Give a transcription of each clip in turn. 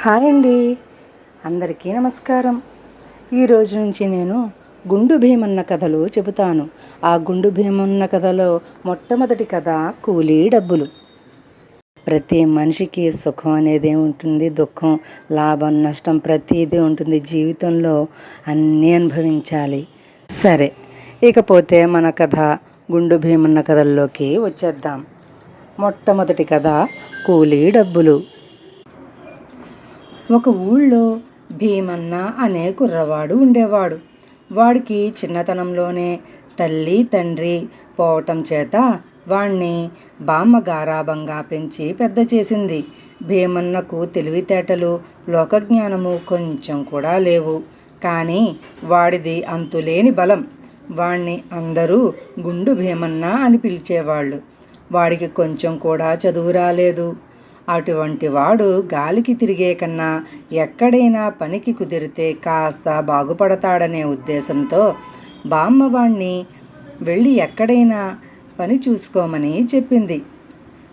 Hi అండి. అందరికీ నమస్కారం. ఈరోజు నుంచి నేను గుండు భీమన్న కథలు చెబుతాను. ఆ గుండు భీమన్న కథలో మొట్టమొదటి కథ కూలీ డబ్బులు. ప్రతి మనిషికి సుఖం అనేది ఉంటుంది దుఃఖం లాభం నష్టం ప్రతిదీ ఉంటుంది జీవితంలో అన్నీ అనుభవించాలి. సరే ఇకపోతే మన కథ గుండు భీమన్న కథల్లోకి వచ్చేద్దాం. మొట్టమొదటి కథ కూలీ డబ్బులు. ఒక ఊళ్ళో భీమన్న అనే కుర్రవాడు ఉండేవాడు. వాడికి చిన్నతనంలోనే తల్లి తండ్రి పోవటం చేత వాణ్ణి బామ్మ గారాభంగా పెంచి పెద్ద చేసింది. భీమన్నకు తెలివితేటలు లోకజ్ఞానము కొంచెం కూడా లేవు. కానీ వాడిది అంతులేని బలం. వాణ్ణి అందరూ గుండు భీమన్న అని పిలిచేవాళ్ళు. వాడికి కొంచెం కూడా చదువు రాలేదు. అటువంటి వాడు గాలికి తిరిగే కన్నా ఎక్కడైనా పనికి కుదిరితే కాస్త బాగుపడతాడనే ఉద్దేశంతో బామ్మవాణ్ణి వెళ్ళి ఎక్కడైనా పని చూసుకోమని చెప్పింది.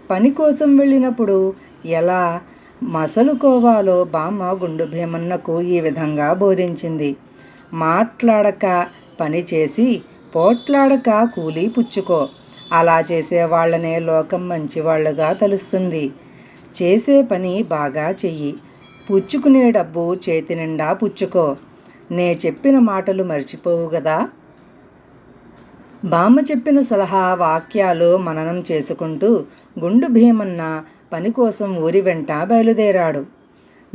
పని కోసం వెళ్ళినప్పుడు ఎలా మసలుకోవాలో బామ్మ గుండు భీమన్నకు ఈ విధంగా బోధించింది. మాట్లాడక పని చేసి పోట్లాడక కూలీ పుచ్చుకో. అలా చేసే వాళ్ళనే లోకం మంచివాళ్ళుగా తలుస్తుంది. చేసే పని బాగా చెయ్యి. పుచ్చుకునే డబ్బు చేతి నిండా పుచ్చుకో. నే చెప్పిన మాటలు మర్చిపోవు కదా బామ్మ చెప్పిన సలహా వాక్యాలు మననం చేసుకుంటూ గుండు భీమన్న పని కోసం ఊరి వెంట బయలుదేరాడు.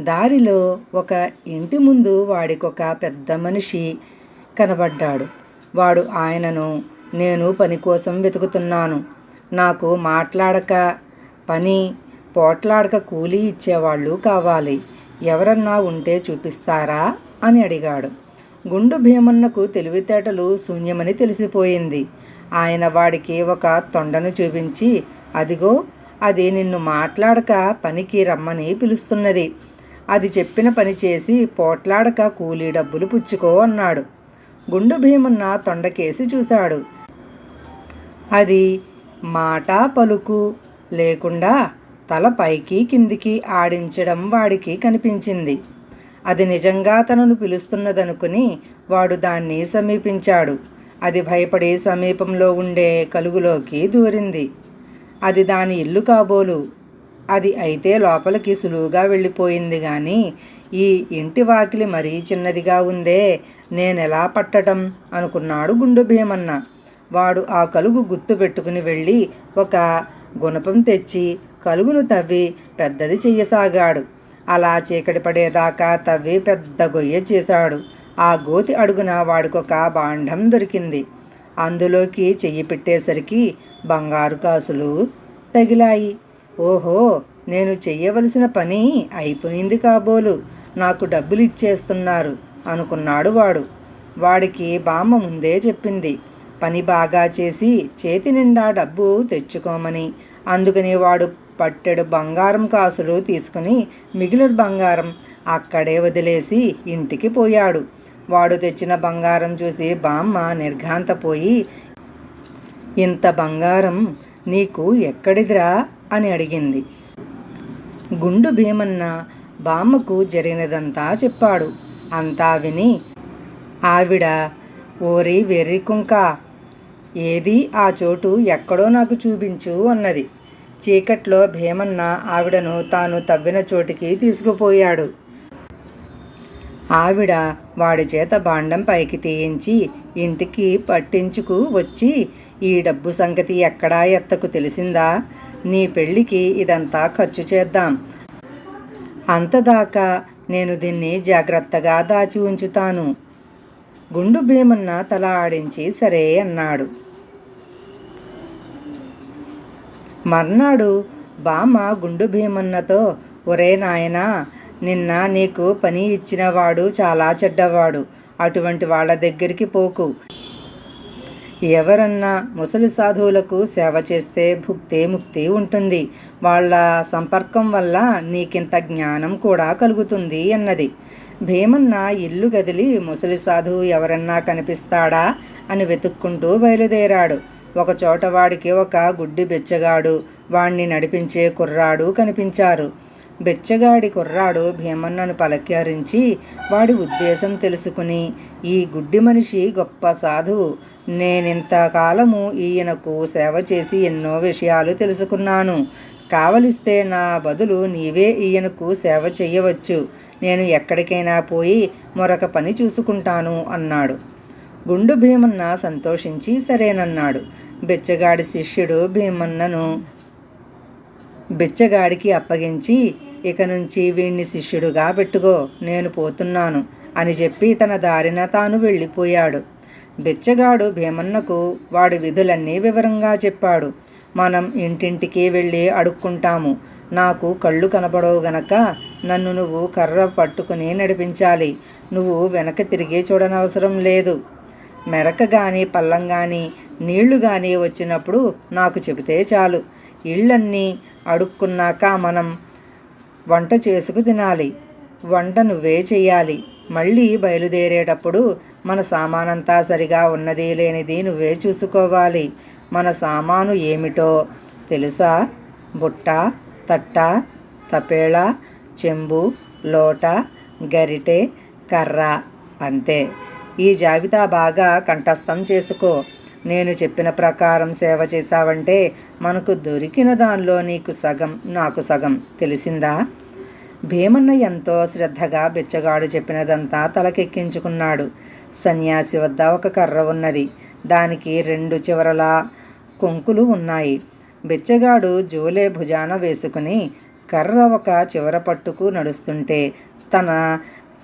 దారిలో ఒక ఇంటి ముందు వాడికొక పెద్ద మనిషి కనబడ్డాడు. వాడు ఆయనను నేను పని కోసం వెతుకుతున్నాను. నాకు మాట్లాడక పని పోట్లాడక కూలీ ఇచ్చేవాళ్ళు కావాలి. ఎవరన్నా ఉంటే చూపిస్తారా? అని అడిగాడు. గుండు భీమన్నకు తెలివితేటలు శూన్యమని తెలిసిపోయింది. ఆయన వాడికి ఒక తొండను చూపించి అదిగో అది నిన్ను మాట్లాడక పనికి రమ్మని పిలుస్తున్నది. అది చెప్పిన పని చేసి పోట్లాడక కూలీ డబ్బులు పుచ్చుకో అన్నాడు. గుండు భీమన్న తొండకేసి చూశాడు. అది మాట పలుకు. లేకుండా తల పైకి కిందికి ఆడించడం వాడికి కనిపించింది. అది నిజంగా తనను పిలుస్తున్నదనుకుని వాడు దాన్ని సమీపించాడు. అది భయపడి సమీపంలో ఉండే కలుగులోకి దూరింది. అది దాని ఇల్లు కాబోలు. అది అయితే లోపలికి సులువుగా వెళ్ళిపోయింది కానీ ఈ ఇంటి వాకిలి మరీ చిన్నదిగా ఉందే నేనెలా పట్టడం అనుకున్నాడు గుండు భీమన్న. వాడు ఆ కలుగు గుర్తు పెట్టుకుని వెళ్ళి ఒక గుణపం తెచ్చి కలుగును తవ్వి పెద్దది చెయ్యసాగాడు. అలా చీకటి పడేదాకా తవ్వి పెద్ద గొయ్య చేశాడు. ఆ గోతి అడుగున వాడికొక బాండం దొరికింది. అందులోకి చెయ్యి పెట్టేసరికి బంగారు కాసులు తగిలాయి. ఓహో నేను చెయ్యవలసిన పని అయిపోయింది కాబోలు. నాకు డబ్బులు ఇచ్చేస్తున్నారు అనుకున్నాడు వాడు. వాడికి బామ్మ ముందే చెప్పింది. పని బాగా చేసి చేతి నిండా డబ్బు తెచ్చుకోమని. అందుకని వాడు పట్టెడు బంగారం కాసులు తీసుకుని మిగిలిన బంగారం అక్కడే వదిలేసి ఇంటికి పోయాడు. వాడు తెచ్చిన బంగారం చూసి బామ్మ నిర్ఘాంతపోయి ఇంత బంగారం నీకు ఎక్కడిదిరా? అని అడిగింది. గుండు భీమన్న బామ్మకు జరిగినదంతా చెప్పాడు. అంతా విని ఆవిడ ఓరి వెర్రి కుంక ఏది ఆ చోటు ఎక్కడో నాకు చూపించు అన్నది. చీకట్లో భీమన్న ఆవిడను తాను తవ్విన చోటికి తీసుకుపోయాడు. ఆవిడ వాడి చేత బాండం పైకి తీయించి ఇంటికి పట్టించుకు వచ్చి ఈ డబ్బు సంగతి ఎక్కడా ఎత్తకు తెలిసిందా? నీ పెళ్ళికి ఇదంతా ఖర్చు చేద్దాం. అంతదాకా నేను దీన్ని జాగ్రత్తగా దాచి ఉంచుతాను గుండు భీమన్న తల ఆడించి సరే అన్నాడు. మర్నాడు బామ్మ గుండు భీమన్నతో ఒరే నాయనా నిన్న నీకు పని ఇచ్చినవాడు చాలా చెడ్డవాడు. అటువంటి వాళ్ళ దగ్గరికి పోకు. ఎవరన్నా ముసలి సాధువులకు సేవ చేస్తే భుక్తే ముక్తి ఉంటుంది. వాళ్ళ సంపర్కం వల్ల నీకింత జ్ఞానం కూడా కలుగుతుంది అన్నది. భీమన్న ఇల్లు గదిలి ముసలి సాధువు ఎవరన్నా కనిపిస్తాడా? అని వెతుక్కుంటూ బయలుదేరాడు. ఒకచోట వాడికి ఒక గుడ్డి బెచ్చగాడు వాణ్ణి నడిపించే కుర్రాడు కనిపించారు. బెచ్చగాడి కుర్రాడు భీమన్నను పలకరించి వాడి ఉద్దేశం తెలుసుకుని ఈ గుడ్డి మనిషి గొప్ప సాధువు. నేనింతకాలము ఈయనకు సేవ చేసి ఎన్నో విషయాలు తెలుసుకున్నాను. కావలిస్తే నా బదులు నీవే ఈయనకు సేవ చేయవచ్చు. నేను ఎక్కడికైనా పోయి మరొక పని చూసుకుంటాను అన్నాడు. గుండు భీమన్న సంతోషించి సరేనన్నాడు. బిచ్చగాడి శిష్యుడు భీమన్నను బిచ్చగాడికి అప్పగించి ఇక నుంచి వీణ్ణి శిష్యుడుగా పెట్టుకో నేను పోతున్నాను అని చెప్పి తన దారిన తాను వెళ్ళిపోయాడు. బిచ్చగాడు భీమన్నకు వాడి విధులన్నీ వివరంగా చెప్పాడు. మనం ఇంటింటికి వెళ్ళి అడుక్కుంటాము. నాకు కళ్ళు కనబడవు గనక నన్ను నువ్వు కర్ర పట్టుకుని నడిపించాలి. నువ్వు వెనక తిరిగి చూడనవసరం లేదు. మెరక కానీ పల్లం కానీ నీళ్ళు కానీ వచ్చినప్పుడు నాకు చెబితే చాలు. ఇళ్ళన్నీ అడుక్కున్నాక మనం వంట చేసుకు తినాలి. వంట నువ్వే చెయ్యాలి. మళ్ళీ బయలుదేరేటప్పుడు మన సామానంతా సరిగా ఉన్నది లేనిది నువ్వే చూసుకోవాలి. మన సామాను ఏమిటో తెలుసా? బుట్ట తట్ట తపేళ చెంబు లోట గరిటె కర్ర అంతే. ఈ జాబితా బాగా కంఠస్థం చేసుకో. నేను చెప్పిన ప్రకారం సేవ చేశావంటే మనకు దొరికిన దానిలో నీకు సగం నాకు సగం తెలిసిందా? భీమన్న ఎంతో శ్రద్ధగా బిచ్చగాడు చెప్పినదంతా తలకెక్కించుకున్నాడు. సన్యాసి వద్ద ఒక కర్ర ఉన్నది. దానికి రెండు చివరలా కొంకులు ఉన్నాయి. బిచ్చగాడు జోలే భుజాన వేసుకుని కర్ర ఒక చివర పట్టుకు నడుస్తుంటే తన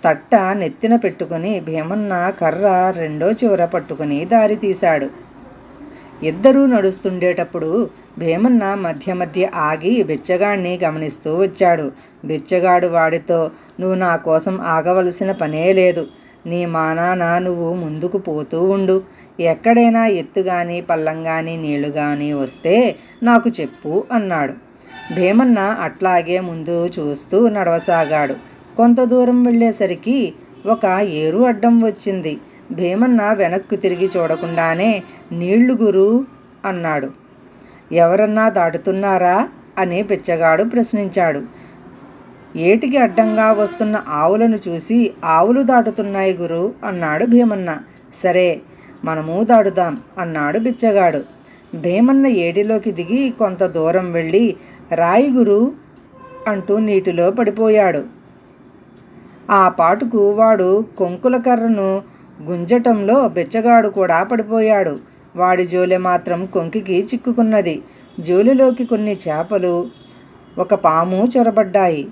తట్ట నెత్తిన పెట్టుకుని భీమన్న కర్ర రెండో చివర పట్టుకుని దారి తీశాడు. ఇద్దరూ నడుస్తుండేటప్పుడు భీమన్న మధ్య మధ్య ఆగి బిచ్చగాడిని గమనిస్తూ వచ్చాడు. బిచ్చగాడు వాడితో నువ్వు నా కోసం ఆగవలసిన పనే లేదు. నీ మానాన నువ్వు ముందుకు పోతూ ఉండు. ఎక్కడైనా ఎత్తు కానీ పల్లం కానీ నీళ్ళు కానీ వస్తే నాకు చెప్పు అన్నాడు. భీమన్న అట్లాగే ముందు చూస్తూ నడవసాగాడు. కొంత దూరం వెళ్ళేసరికి ఒక ఏరు అడ్డం వచ్చింది. భీమన్న వెనక్కు తిరిగి చూడకుండానే నీళ్ళు గురు అన్నాడు. ఎవరన్నా దాటుతున్నారా? అని పిచ్చగాడు ప్రశ్నించాడు. ఏటికి అడ్డంగా వస్తున్న ఆవులను చూసి ఆవులు దాటుతున్నాయి గురు అన్నాడు భీమన్న. సరే మనము దాడుదాం అన్నాడు బిచ్చగాడు. భీమన్న ఏడిలోకి దిగి కొంత దూరం వెళ్ళి రాయి గురు అంటూ నీటిలో పడిపోయాడు. ఆ పాటుకు వాడు కొంకుల కర్రను గుంజటంలో బెచ్చగాడు కూడా పడిపోయాడు. వాడి జోలె మాత్రం కొంకికి చిక్కుకున్నది. జోలిలోకి కొన్ని చేపలు ఒక పాము చొరబడ్డాయి.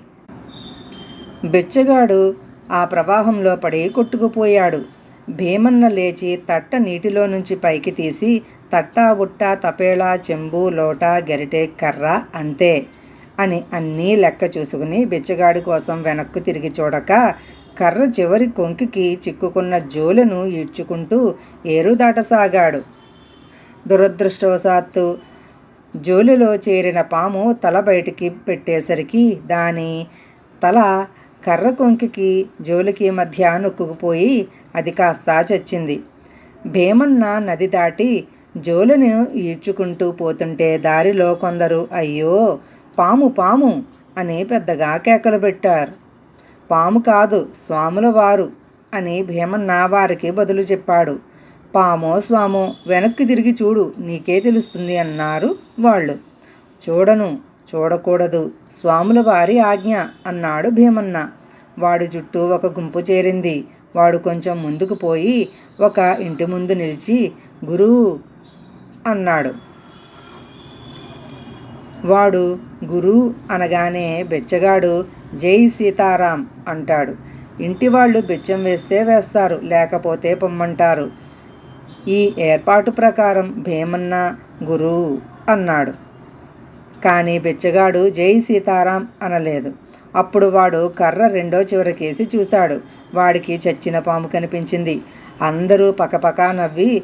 బెచ్చగాడు ఆ ప్రవాహంలో పడి కొట్టుకుపోయాడు. భీమన్న లేచి తట్ట నీటిలో నుంచి పైకి తీసి తట్ట బుట్ట తపేళా చెంబు లోట గరిటె కర్ర అంతే. అని అన్నీ లెక్క చూసుకుని బిచ్చగాడి కోసం వెనక్కు తిరిగి చూడక కర్ర చివరి కొంకికి చిక్కుకున్న జోలను ఈడ్చుకుంటూ ఏరు దాటసాగాడు. దురదృష్టవశాత్తు జోలులో చేరిన పాము తల బయటికి పెట్టేసరికి దాని తల కర్ర కొంకికి జోలికి మధ్య నొక్కుకుపోయి అది కాస్త చచ్చింది. భీమన్న నది దాటి జోలును ఈడ్చుకుంటూ పోతుంటే దారిలో కొందరు అయ్యో! పాము పాము అని పెద్దగా కేకలు పెట్టారు. పాము కాదు స్వాముల వారు అని భీమన్న వారికి బదులు చెప్పాడు. పామో స్వామో వెనక్కి తిరిగి చూడు నీకే తెలుస్తుంది అన్నారు వాళ్ళు. చూడను చూడకూడదు స్వాముల వారి ఆజ్ఞ అన్నాడు భీమన్న. వాడి చుట్టూ ఒక గుంపు చేరింది. వాడు కొంచెం ముందుకు పోయి ఒక ఇంటి ముందు నిలిచి గురు అన్నాడు. వాడు గురు అనగానే బెచ్చగాడు జై సీతారాం అంటాడు. ఇంటి వాళ్ళు బెచ్చం వేస్తే వేస్తారు లేకపోతే పొమ్మంటారు. ఈ ఏర్పాటు ప్రకారం భీమన్న గురు అన్నాడు. కానీ బెచ్చగాడు జై సీతారాం అనలేదు. అప్పుడు వాడు కర్ర రెండో చివరకేసి చూశాడు. వాడికి చచ్చిన పాము కనిపించింది. అందరూ పకపకా నవ్వి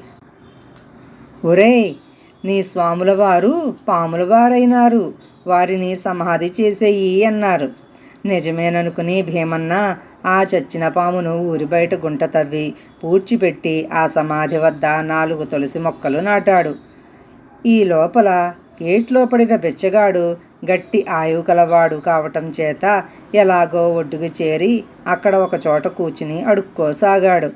ఒరేయ్ నీ స్వాముల వారు పాముల వారైనారు వారిని సమాధి చేసేయి అన్నారు. నిజమేననుకుని భీమన్న ఆ చచ్చిన పామును ఊరి బయట గుంట తవ్వి పూడ్చిపెట్టి ఆ సమాధి వద్ద నాలుగు తులసి మొక్కలు నాటాడు. ఈ లోపల ఏట్లో పడిన బెచ్చగాడు గట్టి ఆయువు కలవాడు కావటం చేత ఎలాగో ఒడ్డుకు చేరి అక్కడ ఒక చోట కూర్చుని అడుక్కోసాగాడు.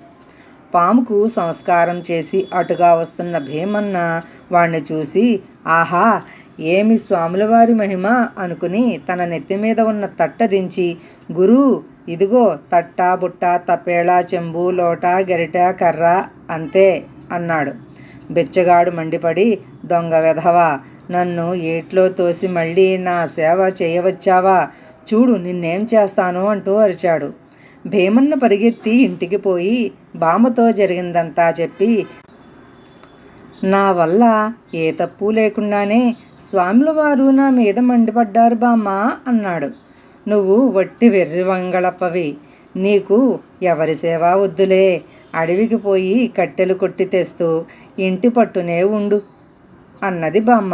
పాముకు సంస్కారం చేసి అటుగా వస్తున్న భీమన్న వాణ్ణి చూసి ఆహా ఏమి స్వాముల వారి మహిమ? అనుకుని తన నెత్తి మీద ఉన్న తట్ట దించి గురు ఇదిగో తట్ట బుట్ట తపేళ చెంబు లోట గరిట కర్ర అంతే అన్నాడు. బిచ్చగాడు మండిపడి దొంగ వెధవా నన్ను ఏట్లో తోసి మళ్ళీ నా సేవ చేయవచ్చావా? చూడు నిన్నేం చేస్తాను అంటూ అరిచాడు. భీమన్న పరిగెత్తి ఇంటికి పోయి బామ్మతో జరిగిందంతా చెప్పి నా వల్ల ఏ తప్పు లేకుండానే స్వాముల వారు నా మీద మండిపడ్డారు బామ్మ అన్నాడు. నువ్వు వట్టి వెర్రి వంగళప్పవి. నీకు ఎవరి సేవా వద్దులే. అడవికి పోయి కట్టెలు కొట్టి తెస్తూ ఇంటి పట్టునే ఉండు అన్నది బామ్మ.